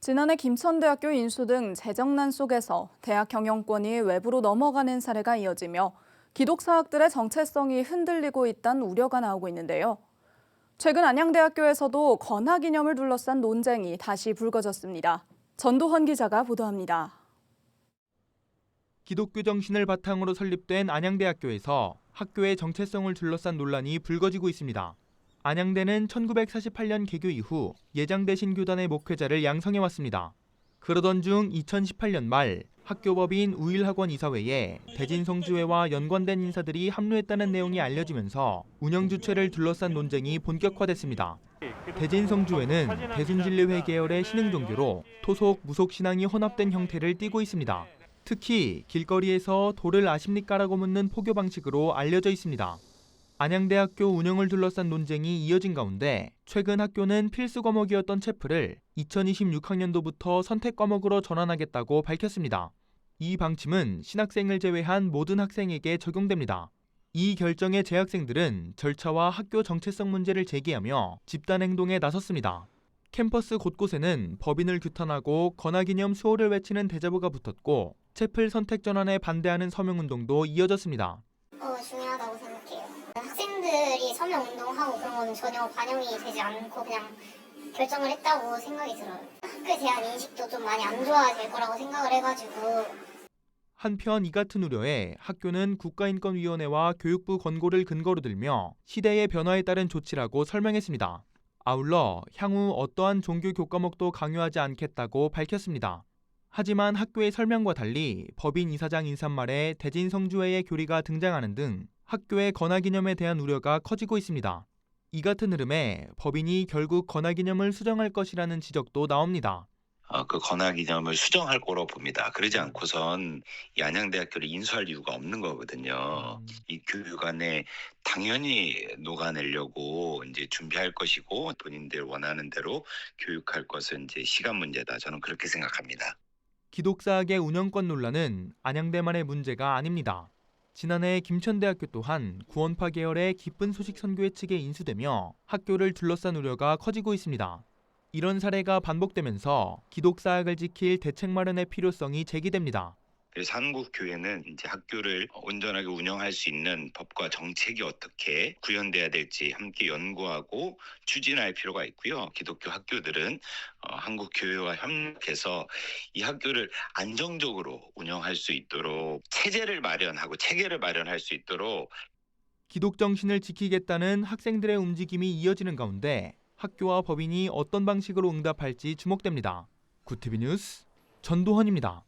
지난해 김천대학교 인수 등 재정난 속에서 대학 경영권이 외부로 넘어가는 사례가 이어지며 기독사학들의 정체성이 흔들리고 있다는 우려가 나오고 있는데요. 최근 안양대학교에서도 건학 이념을 둘러싼 논쟁이 다시 불거졌습니다. 전도헌 기자가 보도합니다. 기독교 정신을 바탕으로 설립된 안양대학교에서 학교의 정체성을 둘러싼 논란이 불거지고 있습니다. 안양대는 1948년 개교 이후 예장대 신 교단의 목회자를 양성해 왔습니다. 그러던 중 2018년 말 학교법인 우일학원 이사회에 대진성주회와 연관된 인사들이 합류했다는 내용이 알려지면서 운영 주체를 둘러싼 논쟁이 본격화됐습니다. 대진성주회는 대순진리회 계열의 신흥 종교로 토속 무속 신앙이 혼합된 형태를 띠고 있습니다. 특히 길거리에서 돌을 아십니까라고 묻는 포교 방식으로 알려져 있습니다. 안양대학교 운영을 둘러싼 논쟁이 이어진 가운데 최근 학교는 필수 과목이었던 체프를 2026학년도부터 선택 과목으로 전환하겠다고 밝혔습니다. 이 방침은 신학생을 제외한 모든 학생에게 적용됩니다. 이 결정에 재학생들은 절차와 학교 정체성 문제를 제기하며 집단 행동에 나섰습니다. 캠퍼스 곳곳에는 법인을 규탄하고 건화기념 수호를 외치는 대자보가 붙었고 채플 선택 전환에 반대하는 서명운동도 이어졌습니다. 어, 중요하다고 생각해요. 학생들이 서명 거는 전혀 반영이 되지 않고 그냥 결정을 했다고 생각이 들어요. 학교에 대한 인식도 좀 많이 안 좋아질 거라고 생각을 해가지고 한편 이 같은 우려에 학교는 국가인권위원회와 교육부 권고를 근거로 들며 시대의 변화에 따른 조치라고 설명했습니다. 아울러 향후 어떠한 종교 교과목도 강요하지 않겠다고 밝혔습니다. 하지만 학교의 설명과 달리 법인 이사장 인사말에 대진성주회의 교리가 등장하는 등 학교의 건화기념에 대한 우려가 커지고 있습니다. 이 같은 흐름에 법인이 결국 건화기념을 수정할 것이라는 지적도 나옵니다. 어, 그 건화 기념을 수정할 거로 봅니다. 그러지 않고선 이 안양대학교를 인수할 이유가 없는 거거든요. 이 교육안에 당연히 녹아내려고 이제 준비할 것이고 본인들 원하는 대로 교육할 것은 이제 시간 문제다. 저는 그렇게 생각합니다. 기독사학의 운영권 논란은 안양대만의 문제가 아닙니다. 지난해 김천대학교 또한 구원파 계열의 기쁜 소식 선교회 측에 인수되며 학교를 둘러싼 우려가 커지고 있습니다. 이런 사례가 반복되면서 기독사학을 지킬 대책 마련의 필요성이 제기됩니다. 그래서 한국 교회는 이제 학교를 온전하게 운영할 수 있는 법과 정책이 어떻게 구현돼야 될지 함께 연구하고 추진할 필요가 있고요. 기독교 학교들은 어, 한국 교회와 협력해서 이 학교를 안정적으로 운영할 수 있도록 체제를 마련하고 체계를 마련할 수 있도록 기독 정신을 지키겠다는 학생들의 움직임이 이어지는 가운데 학교와 법인이 어떤 방식으로 응답할지 주목됩니다. 구티비 뉴스 전도헌입니다.